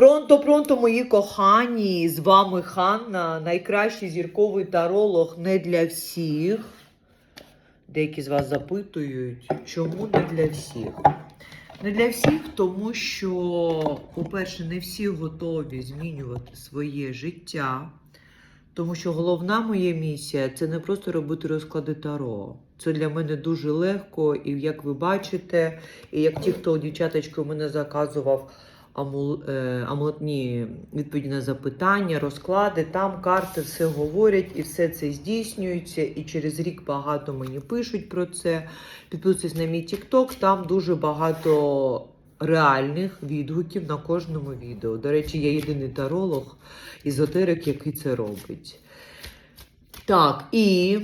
Пронто, пронто, мої кохані! З вами Ханна, найкращий зірковий таролог не для всіх. Деякі з вас запитують, чому не для всіх? Не для всіх, тому що, по-перше, не всі готові змінювати своє життя. Тому що головна моя місія це не просто робити розклади таро. Це для мене дуже легко, і як ви бачите, і як ті, хто дівчаточки у мене заказував амул, е, амулетні відповіді на запитання, розклади, там карти все говорять і все це здійснюється. І через рік багато мені пишуть про це. Підписуйтесь на мій TikTok, там дуже багато реальних відгуків на кожному відео. До речі, я єдиний таролог, езотерик, який це робить. Так, і.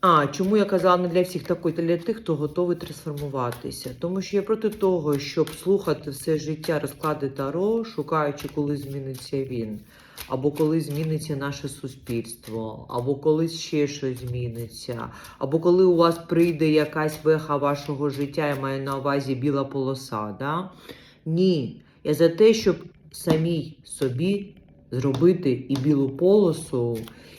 А, чому я казала не для всіх такої, для тих, хто готовий трансформуватися. Тому що я проти того, щоб слухати все життя розклади Таро, шукаючи, коли зміниться він, або коли зміниться наше суспільство, або коли ще щось зміниться, або коли у вас прийде якась веха вашого життя, я маю на увазі біла полоса. Да? Ні. Я за те, щоб самій собі зробити і білу полосу,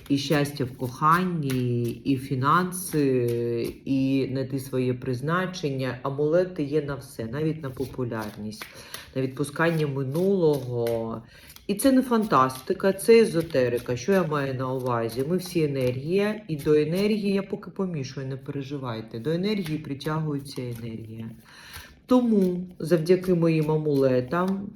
і щастя в коханні, і фінанси, і знайти своє призначення. Амулети є на все, навіть на популярність, на відпускання минулого. І це не фантастика, це езотерика. Що я маю на увазі? Ми всі енергія, і до енергії я поки помішую, не переживайте. До енергії притягується енергія. Тому завдяки моїм амулетам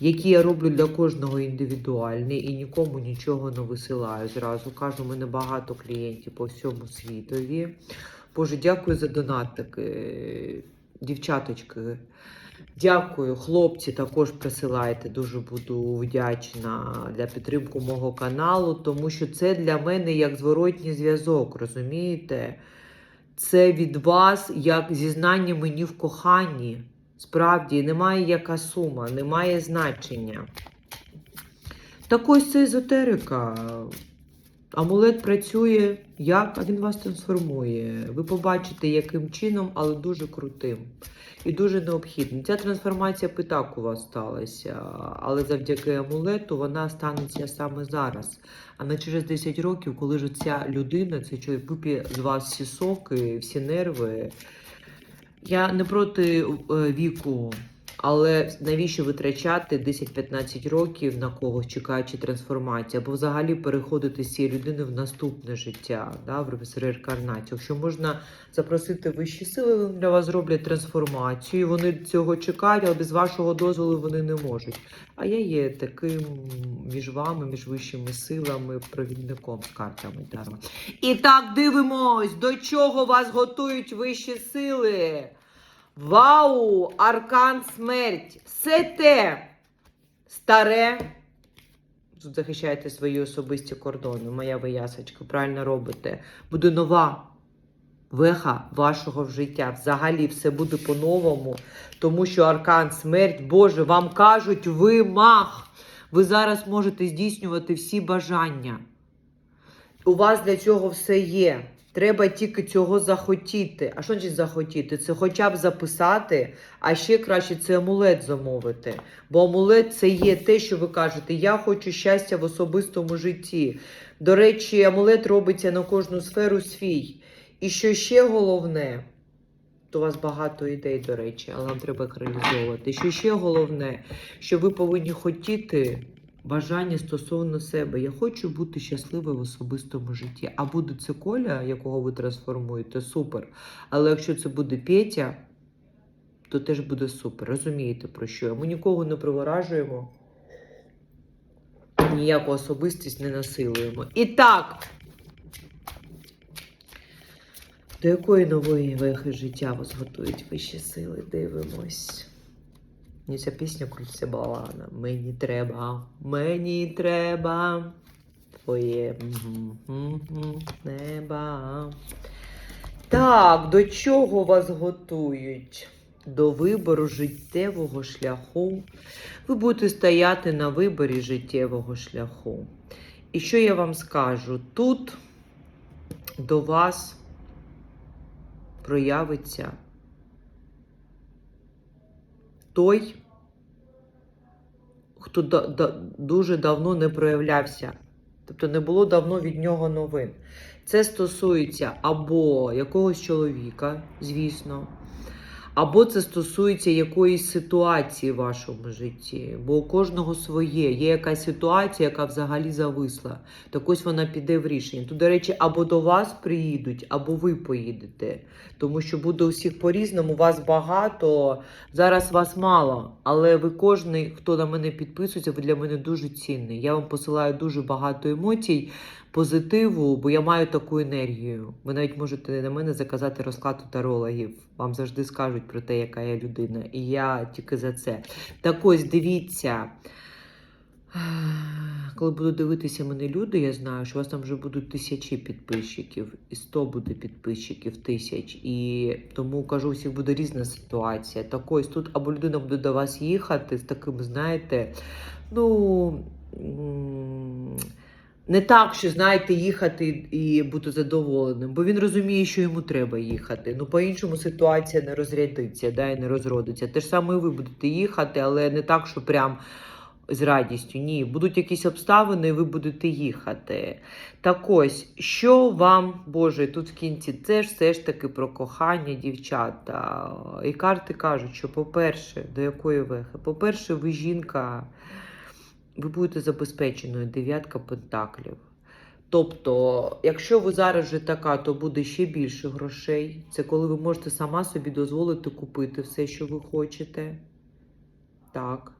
які я роблю для кожного індивідуальні і нікому нічого не висилаю. Зразу кажу, у мене багато клієнтів по всьому світові. Боже, дякую за донатики, дівчаточки. Дякую, хлопці, також присилайте. Дуже буду вдячна для підтримку мого каналу, тому що це для мене як зворотній зв'язок, розумієте? Це від вас як зізнання мені в коханні. Справді, немає яка сума, немає значення. Так ось це езотерика. Амулет працює як, а він вас трансформує. Ви побачите, яким чином, але дуже крутим і дуже необхідним. Ця трансформація б і так у вас сталася, але завдяки амулету вона станеться саме зараз. А не через 10 років, коли ж ця людина, цей чоловік вип'є з вас всі соки, всі нерви. Я не проти е, віку, але навіщо витрачати 10-15 років на когось, чекаючи трансформації, або взагалі переходити з цієї людини в наступне життя, да, в реінкарнацію. Якщо можна запросити вищі сили, вони для вас зроблять трансформацію. Вони цього чекають, але без вашого дозволу вони не можуть. А я є таким між вами, між вищими силами, провідником з картами Таро. І так дивимось, до чого вас готують вищі сили. Вау! Аркан смерть! Все те старе. Тут захищаєте свої особисті кордони. Моя виясочка, правильно робите. Буде нова веха вашого життя. Взагалі все буде по-новому. Тому що аркан смерть, Боже, вам кажуть, ви мах. Ви зараз можете здійснювати всі бажання. У вас для цього все є. Треба тільки цього захотіти. А що значить захотіти? Це хоча б записати, а ще краще це амулет замовити. Бо амулет це є те, що ви кажете, я хочу щастя в особистому житті. До речі, амулет робиться на кожну сферу свій. І що ще головне, то у вас багато ідей, до речі, але вам треба реалізовувати. Що ще головне, що ви повинні хотіти бажання стосовно себе. Я хочу бути щасливою в особистому житті. А буде це Коля, якого ви трансформуєте, супер. Але якщо це буде Петя, то теж буде супер. Розумієте про що? Ми нікого не приворажуємо, ніяку особистість не насилуємо. І так. До якої нової вехи життя вас готують вищі сили? Дивимось. Мені ця пісня крутиться балана. Мені треба, мені треба твоє неба. Так, до чого вас готують? До вибору життєвого шляху. Ви будете стояти на виборі життєвого шляху. І що я вам скажу? Тут до вас проявиться той, хто да, да, дуже давно не проявлявся. Тобто не було давно від нього новин. Це стосується або якогось чоловіка, звісно, або це стосується якоїсь ситуації в вашому житті. Бо у кожного своє. Є якась ситуація, яка взагалі зависла. Так ось вона піде в рішення. Тут, до речі, або до вас приїдуть, або ви поїдете. Тому що буде у всіх по-різному, вас багато, зараз вас мало. Але ви кожний, хто на мене підписується, ви для мене дуже цінний. Я вам посилаю дуже багато емоцій, позитиву, бо я маю таку енергію. Ви навіть можете на мене заказати розклад у тарологів. Вам завжди скажуть про те, яка я людина. І я тільки за це. Так ось дивіться. Коли буду дивитися мене люди, я знаю, що у вас там вже будуть тисячі підписчиків, і 100 буде підписчиків тисяч. І тому кажу, всіх буде різна ситуація. Так ось тут або людина буде до вас їхати з таким, знаєте, ну. Не так, що знаєте, їхати і бути задоволеним, бо він розуміє, що йому треба їхати. Ну, по-іншому ситуація не розрядиться, да, і не розродиться. Те ж саме і ви будете їхати, але не так, що прям з радістю. Ні, будуть якісь обставини, і ви будете їхати. Так ось, що вам, Боже, тут в кінці це ж все ж таки про кохання, дівчата. І карти кажуть, що, по-перше, до якої вехи? По-перше, ви жінка, ви будете забезпеченою, дев'ятка пентаклів. Тобто, якщо ви зараз вже така, то буде ще більше грошей. Це коли ви можете сама собі дозволити купити все, що ви хочете. Так.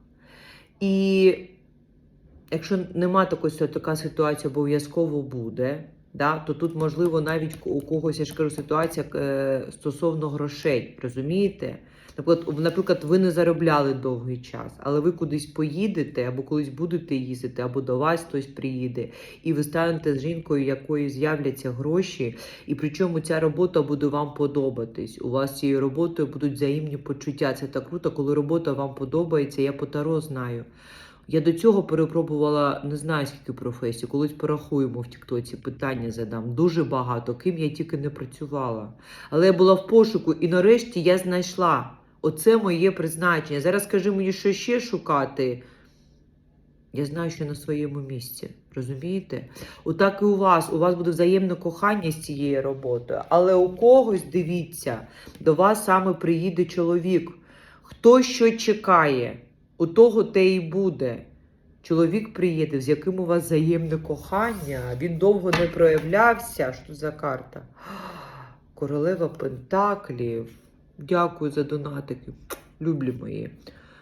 І якщо нема такої така ситуація обов'язково буде, да, то тут, можливо, навіть у когось, я ж кажу, ситуація е, стосовно грошей, розумієте? Наприклад, наприклад, ви не заробляли довгий час, але ви кудись поїдете, або колись будете їздити, або до вас хтось приїде, і ви станете з жінкою, якої з'являться гроші, і причому ця робота буде вам подобатись. У вас цією роботою будуть взаємні почуття. Це так круто, коли робота вам подобається. Я по таро знаю. Я до цього перепробувала не знаю скільки професій. Колись порахуємо в Тіктоці питання задам. Дуже багато, ким я тільки не працювала. Але я була в пошуку, і нарешті я знайшла. Оце моє призначення. Зараз скажи мені, що ще шукати. Я знаю, що на своєму місці. Розумієте? Отак і у вас. У вас буде взаємне кохання з цією роботою. Але у когось, дивіться, до вас саме приїде чоловік. Хто що чекає, у того те і буде. Чоловік приїде, з яким у вас взаємне кохання. Він довго не проявлявся. Що за карта? Королева Пентаклів. Дякую за донатики. Люблі мої.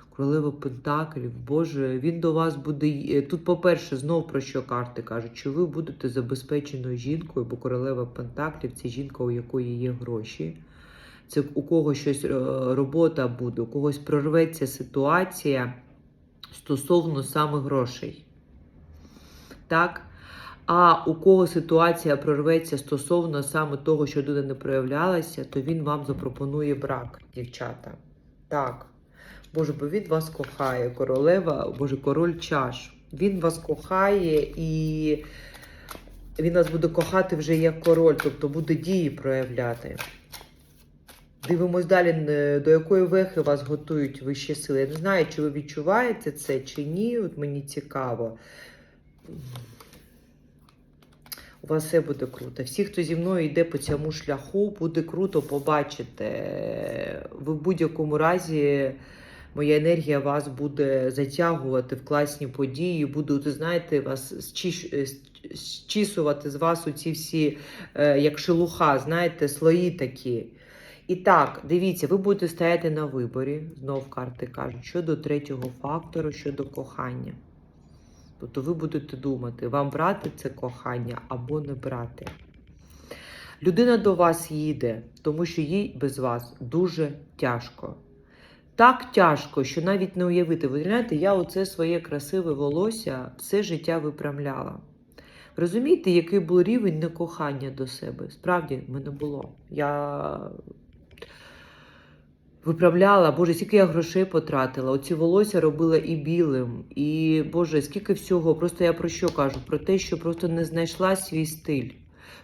Королева Пентаклів, Боже, він до вас буде. Тут, по-перше, знов про що карти кажуть, що ви будете забезпеченою жінкою, бо королева Пентаклів це жінка, у якої є гроші. Це у когось щось е, робота буде, у когось прорветься ситуація стосовно саме грошей. Так? А у кого ситуація прорветься стосовно саме того, що людина не проявлялася, то він вам запропонує брак, дівчата. Так. Боже, бо він вас кохає, королева, боже, король чаш. Він вас кохає і він вас буде кохати вже як король, тобто буде дії проявляти. Дивимось далі, до якої вехи вас готують вищі сили. Я не знаю, чи ви відчуваєте це, чи ні. От мені цікаво. Вас все буде круто. Всі, хто зі мною йде по цьому шляху, буде круто побачити. В будь-якому разі моя енергія вас буде затягувати в класні події, будуть, знаєте, вас зчісувати з вас оці всі, е, як шелуха, знаєте, слої такі. І так, дивіться, ви будете стояти на виборі, знов карти кажуть, щодо третього фактору, щодо кохання. Тобто ви будете думати, вам брати це кохання або не брати. Людина до вас їде, тому що їй без вас дуже тяжко. Так тяжко, що навіть не уявити. Ви знаєте, я оце своє красиве волосся все життя виправляла. Розумієте, який був рівень некохання до себе? Справді в мене було. Я виправляла, Боже, скільки я грошей потратила. Оці волосся робила і білим, і Боже, скільки всього. Просто я про що кажу? Про те, що просто не знайшла свій стиль.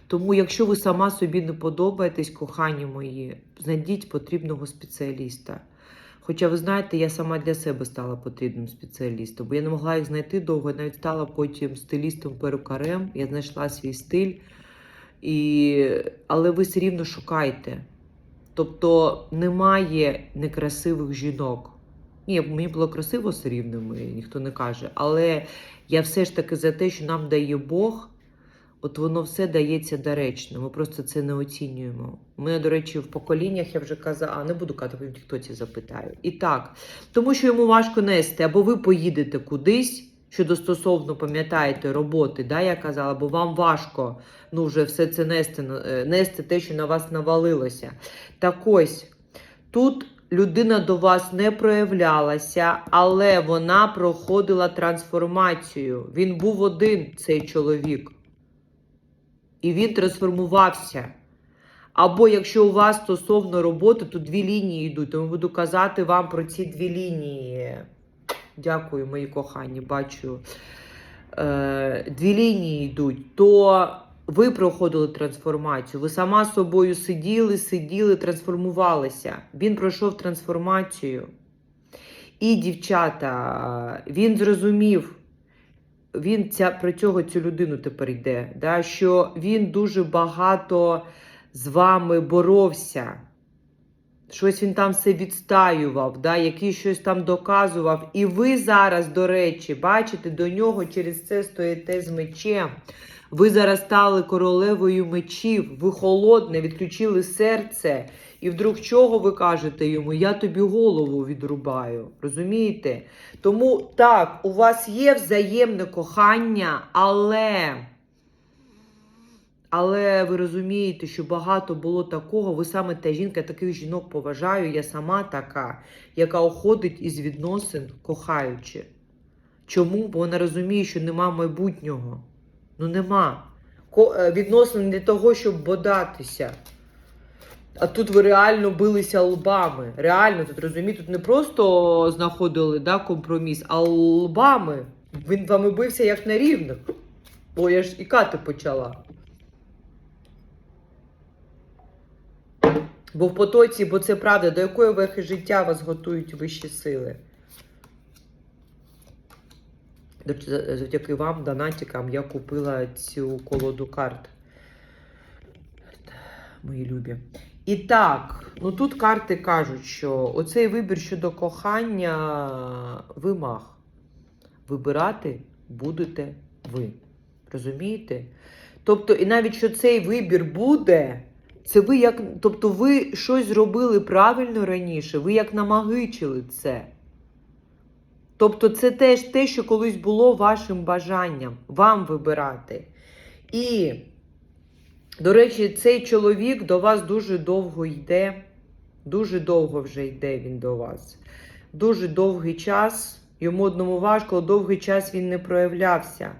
Тому, якщо ви сама собі не подобаєтесь, кохані мої, знайдіть потрібного спеціаліста. Хоча, ви знаєте, я сама для себе стала потрібним спеціалістом, бо я не могла їх знайти довго, я навіть стала потім стилістом перукарем, я знайшла свій стиль. І... Але ви все рівно шукайте. Тобто немає некрасивих жінок. Ні, мені було красиво з рівними, ніхто не каже. Але я все ж таки за те, що нам дає Бог, от воно все дається доречно. Ми просто це не оцінюємо. Ми, до речі, в поколіннях я вже казала, а не буду казати, в тіктоці запитаю. І так, тому що йому важко нести, або ви поїдете кудись. Щодо стосовно, пам'ятаєте, роботи, да, я казала, бо вам важко ну, вже все це нести, е, нести те, що на вас навалилося. Так ось, тут людина до вас не проявлялася, але вона проходила трансформацію. Він був один, цей чоловік. І він трансформувався. Або якщо у вас стосовно роботи, то дві лінії йдуть, тому буду казати вам про ці дві лінії. Дякую, мої кохані, бачу. Е, дві лінії йдуть. То ви проходили трансформацію. Ви сама з собою сиділи, сиділи, трансформувалися. Він пройшов трансформацію. І, дівчата, він зрозумів, він ця, про цього цю людину тепер йде, да, що він дуже багато з вами боровся. Щось він там все відстаював, да, який щось там доказував. І ви зараз, до речі, бачите, до нього через це стоїте з мечем. Ви зараз стали королевою мечів, ви холодне, відключили серце. І вдруг чого ви кажете йому? Я тобі голову відрубаю. Розумієте? Тому так, у вас є взаємне кохання, але. Але ви розумієте, що багато було такого. Ви саме та жінка, таких жінок поважаю. Я сама така, яка уходить із відносин, кохаючи. Чому? Бо вона розуміє, що нема майбутнього. Ну нема. Е, Відносин не для того, щоб бодатися. А тут ви реально билися лбами. Реально, тут розумієте, тут не просто знаходили да, компроміс, а лбами. Він вами бився як на рівних. Бо я ж ікати почала. Бо в потоці, бо це правда, до якої вехи життя вас готують вищі сили. Завдяки вам, донатикам, я купила цю колоду карт. Мої любі. І так, ну тут карти кажуть, що оцей вибір щодо кохання вимаг. Вибирати будете ви. Розумієте? Тобто, і навіть що цей вибір буде, це ви як. Тобто, ви щось зробили правильно раніше, ви як намагичили це. Тобто, це теж те, що колись було вашим бажанням, вам вибирати. І, до речі, цей чоловік до вас дуже довго йде. Дуже довго вже йде він до вас. Дуже довгий час. Йому одному важко, довгий час він не проявлявся.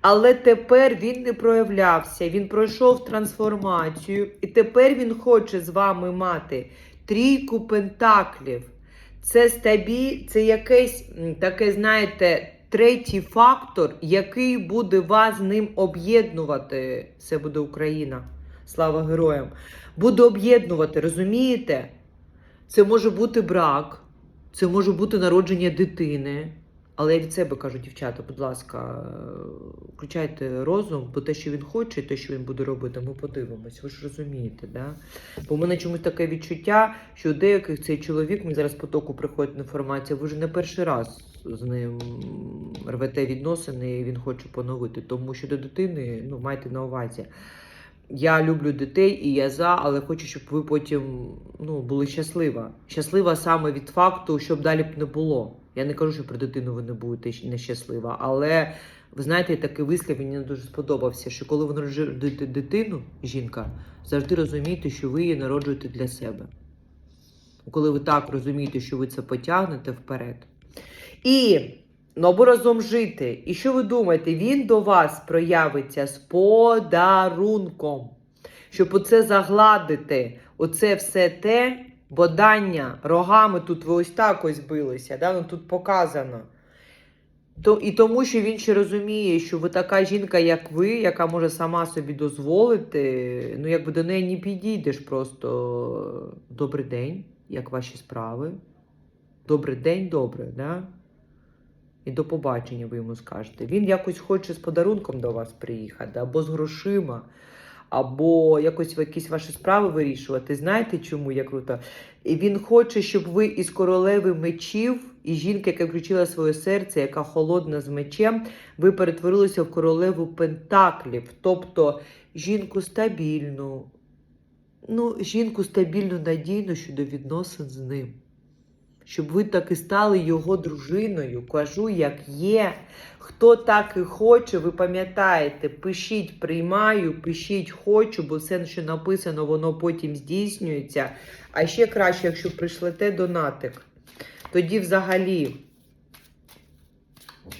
Але тепер він не проявлявся. Він пройшов трансформацію, і тепер він хоче з вами мати трійку пентаклів. Це стабі, це якесь таке, знаєте, третій фактор, який буде вас з ним об'єднувати. Це буде Україна. Слава героям. Буде об'єднувати, розумієте? Це може бути брак, це може бути народження дитини. Але я від себе кажу, дівчата, будь ласка, е, включайте розум, бо те, що він хоче, те, що він буде робити, ми подивимось. Ви ж розумієте, да? Бо в мене чомусь таке відчуття, що у деяких цей чоловік, мені зараз потоку приходить інформація, ви вже не перший раз з ним рвете відносини і він хоче поновити. Тому що до дитини, ну, майте на увазі. Я люблю дітей і я за, але хочу, щоб ви потім ну, були щаслива. Щаслива саме від факту, щоб далі б не було. Я не кажу, що про дитину ви не будете нещаслива, але ви знаєте, такий вислів мені дуже сподобався, що коли ви народжуєте дитину, жінка, завжди розумієте, що ви її народжуєте для себе. Коли ви так розумієте, що ви це потягнете вперед. І ну, разом жити. І що ви думаєте? Він до вас проявиться з подарунком, щоб оце загладити, оце все те, бодання рогами тут ви ось так ось билися, да? ну, тут показано. То, і тому, що він ще розуміє, що ви така жінка, як ви, яка може сама собі дозволити, ну якби до неї не підійдеш просто добрий день, як ваші справи. Добрий день, добре, да? І до побачення ви йому скажете. Він якось хоче з подарунком до вас приїхати, або з грошима, або якось якісь ваші справи вирішувати. Знаєте, чому я круто? І він хоче, щоб ви із королеви мечів, і жінки, яка включила своє серце, яка холодна з мечем, ви перетворилися в королеву пентаклів, тобто жінку стабільну, ну, жінку стабільну, надійну щодо відносин з ним. Щоб ви так і стали його дружиною. Кажу, як є. Хто так і хоче, ви пам'ятаєте, пишіть приймаю, пишіть хочу, бо все, що написано, воно потім здійснюється. А ще краще, якщо прийшлете донатик. Тоді взагалі,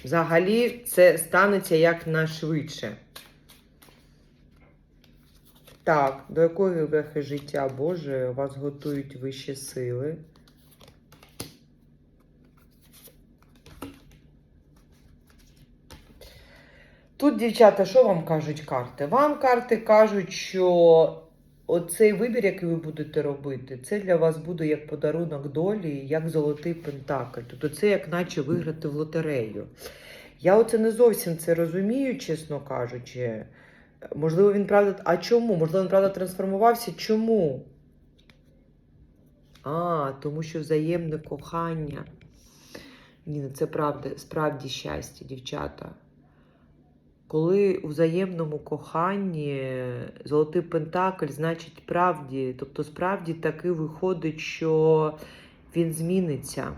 взагалі це станеться якнайшвидше. Так, до якої вехи життя Боже вас готують вищі сили? Тут, дівчата, що вам кажуть карти? Вам карти кажуть, що оцей вибір, який ви будете робити, це для вас буде як подарунок долі, як золотий пентакль. Тобто це як наче виграти в лотерею. Я оце не зовсім це розумію, чесно кажучи. Можливо, він правда. А чому? Можливо, він правда трансформувався. Чому? А, тому що взаємне кохання. Ні, ну це правда, справді щастя, дівчата. Коли у взаємному коханні золотий пентакль, значить правді, тобто справді таки виходить, що він зміниться.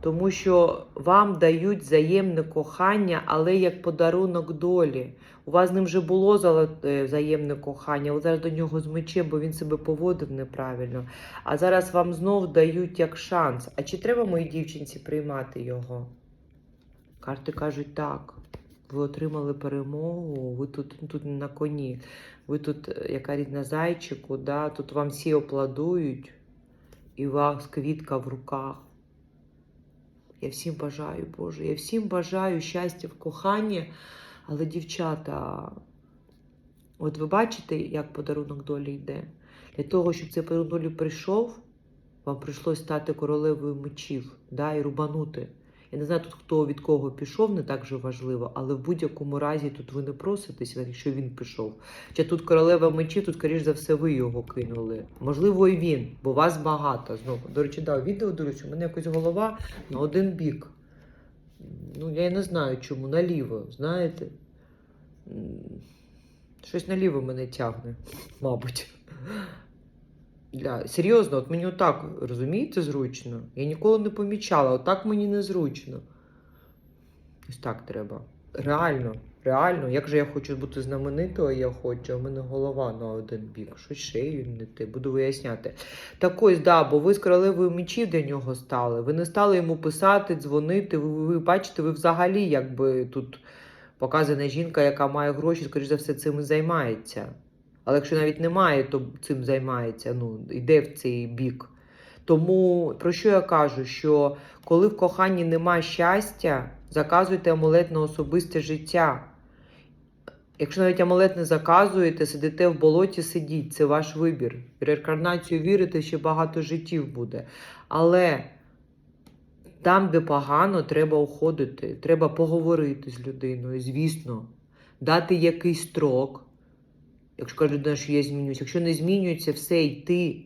Тому що вам дають взаємне кохання, але як подарунок долі. У вас з ним вже було взаємне кохання, ви зараз до нього з мечем, бо він себе поводив неправильно. А зараз вам знов дають як шанс. А чи треба моїй дівчинці приймати його? Карти кажуть так. Ви отримали перемогу, ви тут, ну, тут на коні, ви тут е, яка рідна зайчику, да? тут вам всі опладують, і вас квітка в руках. Я всім бажаю, Боже, я всім бажаю щастя в коханні, але, дівчата, от ви бачите, як подарунок долі йде? Для того, щоб цей подарунок прийшов, вам прийшлось стати королевою мечів да, і рубанути. Я не знаю тут, хто від кого пішов, не так же важливо, але в будь-якому разі тут ви не проситесь, якщо він пішов. Чи тут королева мечі, тут, скоріш за все, ви його кинули. Можливо, і він, бо вас багато. Знову. До речі, да, відео дивлюсь, у мене якось голова на один бік. Ну, я не знаю чому, наліво, знаєте? Щось наліво мене тягне, мабуть. Для... Серйозно, от мені отак, розумієте, зручно. Я ніколи не помічала, отак мені незручно. Ось так треба. Реально, реально, як же я хочу бути знаменитою, я хочу, а в мене голова на один бік. Щось шею не те, буду виясняти. Так ось, да, бо ви з королевою мечів для нього стали. Ви не стали йому писати, дзвонити. Ви, ви, ви бачите, ви взагалі якби тут показана жінка, яка має гроші, скоріш за все, цим і займається. Але якщо навіть немає, то цим займається, ну, йде в цей бік. Тому про що я кажу? Що коли в коханні нема щастя, заказуйте амулет на особисте життя. Якщо навіть амулет не заказуєте, сидите в болоті, сидіть, це ваш вибір. В реінкарнацію вірите, ще багато життів буде. Але там, де погано, треба уходити, треба поговорити з людиною, звісно, дати якийсь строк. Якщо каже людина, що я змінююся, якщо не змінюється, все йти,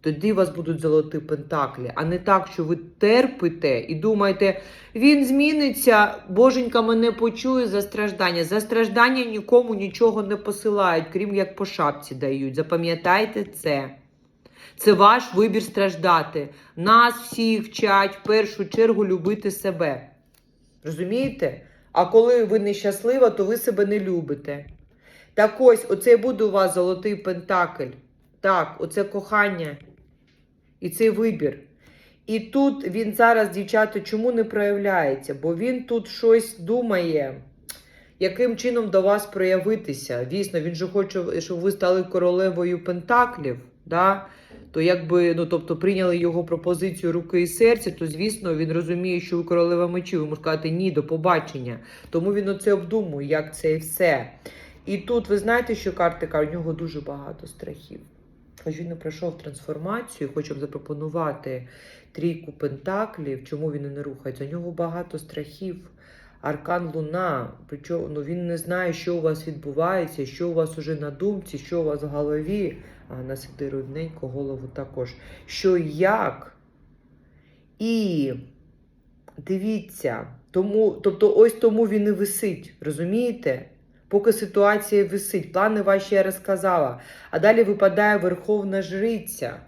тоді вас будуть золоті пентаклі, а не так, що ви терпите і думаєте, він зміниться, боженька мене почує за страждання. За страждання нікому нічого не посилають, крім як по шапці дають. Запам'ятайте це. Це ваш вибір страждати. Нас всіх вчать в першу чергу любити себе. Розумієте? А коли ви нещаслива, то ви себе не любите. Так ось, оце буде у вас золотий пентакль. Так, оце кохання. І цей вибір. І тут він зараз, дівчата, чому не проявляється? Бо він тут щось думає, яким чином до вас проявитися. Дійсно, він же хоче, щоб ви стали королевою пентаклів. Да? То якби, ну тобто прийняли його пропозицію руки і серця, то звісно він розуміє, що ви королева мечів. Можете сказати ні, до побачення. Тому він оце обдумує, як це і все. І тут ви знаєте, що карти кажуть, у нього дуже багато страхів. хоч він не пройшов трансформацію, хочу вам запропонувати трійку пентаклів, чому він не рухається. У нього багато страхів. Аркан Луна, причому ну, він не знає, що у вас відбувається, що у вас уже на думці, що у вас в голові, а на сиди рівненько голову також. Що як. І дивіться, тому, тобто ось тому він і висить, розумієте? Поки ситуація висить, плани ваші я розказала. А далі випадає Верховна Жриця.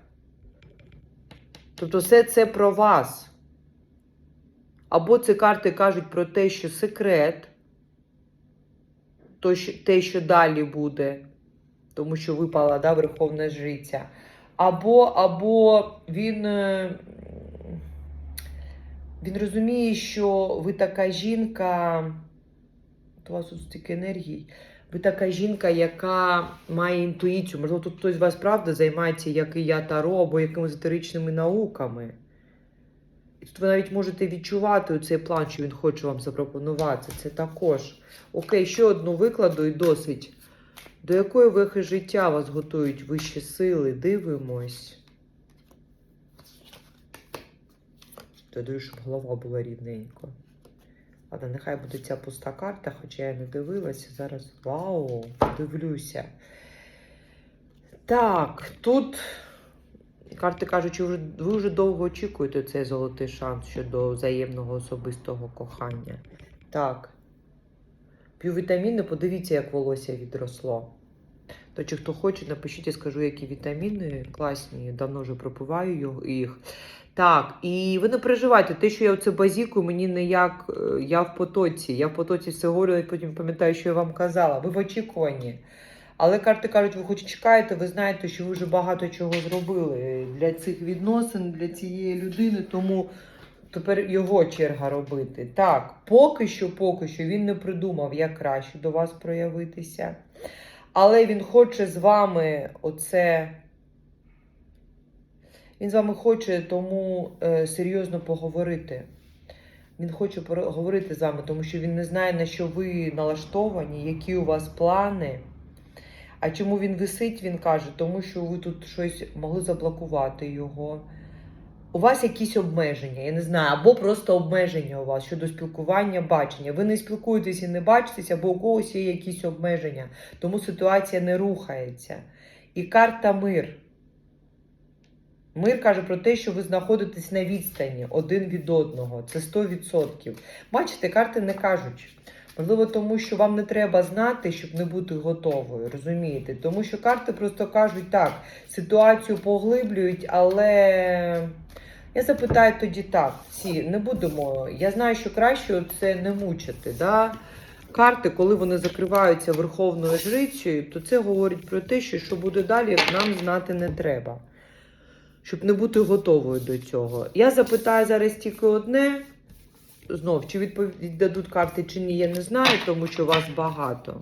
Тобто все це про вас. Або ці карти кажуть про те, що секрет, то, що, те, що далі буде, тому що випала да, Верховна Жриця. Або, або він, е, він розуміє, що ви така жінка, у вас тут стільки енергії. Ви така жінка, яка має інтуїцію. Можливо, тут хтось з вас правда займається, як і я, таро, або якимись езотеричними науками. І тут ви навіть можете відчувати цей план, що він хоче вам запропонувати. Це також. Окей, ще одну викладу і досить. До якої вехи життя вас готують вищі сили? Дивимось. То дуже, щоб голова була рівненько. Ладно, нехай буде ця пуста карта, хоча я не дивилася. Зараз. Вау, дивлюся. Так, тут карти кажуть, ви вже довго очікуєте цей золотий шанс щодо взаємного особистого кохання. Так. П'ю вітаміни, подивіться, як волосся відросло. То чи хто хоче, напишіть, я скажу, які вітаміни класні, давно вже пропиваю їх. Так, і ви не переживайте, те, що я оце базікую, мені не як е, я в потоці. Я в потоці все говорю, і потім пам'ятаю, що я вам казала. Ви в очікуванні. Але карти кажуть, ви хоч чекаєте, ви знаєте, що ви вже багато чого зробили для цих відносин, для цієї людини, тому тепер його черга робити. Так, поки що, поки що він не придумав, як краще до вас проявитися. Але він хоче з вами оце. Він з вами хоче тому е, серйозно поговорити. Він хоче поговорити з вами, тому що він не знає, на що ви налаштовані, які у вас плани. А чому він висить, він каже, тому що ви тут щось могли заблокувати його. У вас якісь обмеження, я не знаю, або просто обмеження у вас щодо спілкування, бачення. Ви не спілкуєтесь і не бачитесь, або у когось є якісь обмеження, тому ситуація не рухається. І карта мир. Мир каже про те, що ви знаходитесь на відстані один від одного. Це 100%. Бачите, карти не кажуть. Можливо, тому що вам не треба знати, щоб не бути готовою, розумієте? Тому що карти просто кажуть так, ситуацію поглиблюють, але я запитаю тоді так: всі не будемо. Я знаю, що краще це не мучити. Да? Карти, коли вони закриваються верховною жрицею, то це говорить про те, що що буде далі, нам знати не треба. Щоб не бути готовою до цього. Я запитаю зараз тільки одне. Знов, чи відповідь дадуть карти, чи ні, я не знаю, тому що вас багато.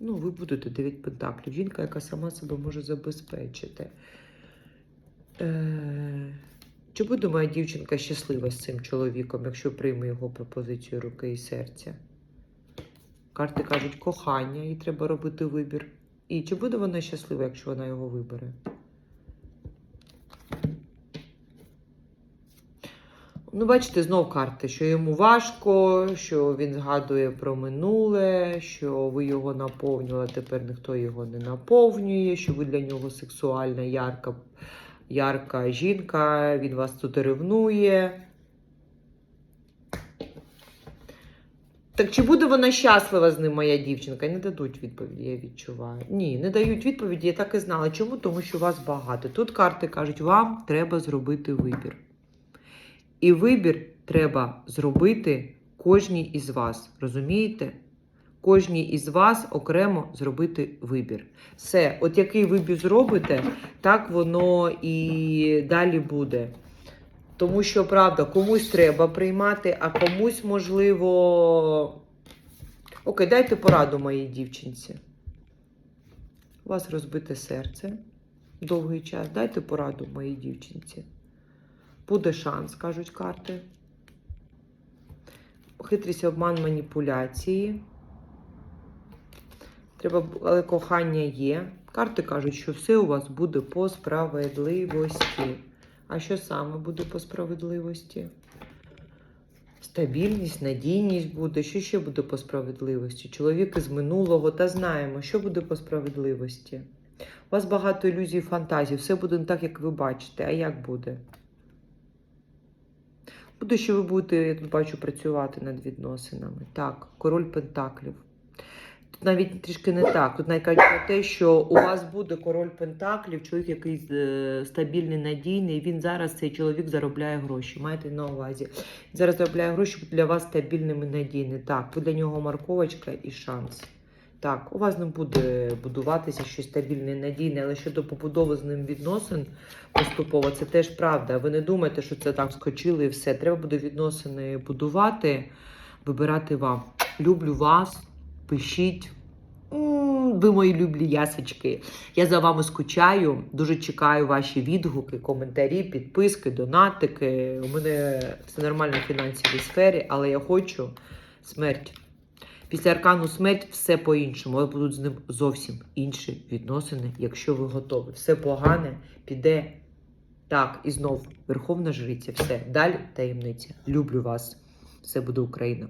Ну, ви будете 9 пентаклів. Жінка, яка сама себе може забезпечити. Е... Чи буде моя дівчинка щаслива з цим чоловіком, якщо прийме його пропозицію руки і серця? Карти кажуть кохання, їй треба робити вибір. І чи буде вона щаслива, якщо вона його вибере? Ну, бачите, знов карти, що йому важко, що він згадує про минуле, що ви його наповнювали, тепер ніхто його не наповнює, що ви для нього сексуальна, ярка, ярка жінка, він вас тут ревнує. Так чи буде вона щаслива з ним, моя дівчинка? Не дадуть відповіді, я відчуваю. Ні, не дають відповіді, я так і знала. Чому? Тому що вас багато. Тут карти кажуть, вам треба зробити вибір. І вибір треба зробити кожній із вас. Розумієте? Кожній із вас окремо зробити вибір. Все, от який вибір зробите, так воно і далі буде. Тому що, правда, комусь треба приймати, а комусь, можливо. Окей, дайте пораду моїй дівчинці. У вас розбите серце довгий час. Дайте пораду моїй дівчинці. Буде шанс, кажуть карти. Хитрість, обман, маніпуляції. Треба, але кохання є. Карти кажуть, що все у вас буде по справедливості. А що саме буде по справедливості? Стабільність, надійність буде. Що ще буде по справедливості? Чоловік із минулого, та знаємо, що буде по справедливості. У вас багато ілюзій фантазій, все буде не так, як ви бачите. А як буде? Буде, що ви будете, я тут бачу, працювати над відносинами. Так, король Пентаклів. Тут навіть трішки не так. Тут навіть про те, що у вас буде король Пентаклів, чоловік якийсь е, стабільний, надійний. Він зараз цей чоловік заробляє гроші. Маєте на увазі. Зараз заробляє гроші для вас стабільним і надійним. Так, ви для нього морковочка і шанс. Так, у вас не буде будуватися щось стабільне і надійне, але щодо побудови з ним відносин поступово, це теж правда. Ви не думайте, що це так скочили і все. Треба буде відносини будувати, вибирати вам. Люблю вас, пишіть. Ви мої люблі ясочки. Я за вами скучаю. Дуже чекаю ваші відгуки, коментарі, підписки, донатики. У мене все нормально в фінансовій сфері, але я хочу смерть. Після аркану смерть все по-іншому, але будуть з ним зовсім інші відносини, якщо ви готові. Все погане піде так, і знов Верховна Жриця. Все, далі таємниця. Люблю вас. Все буде Україна.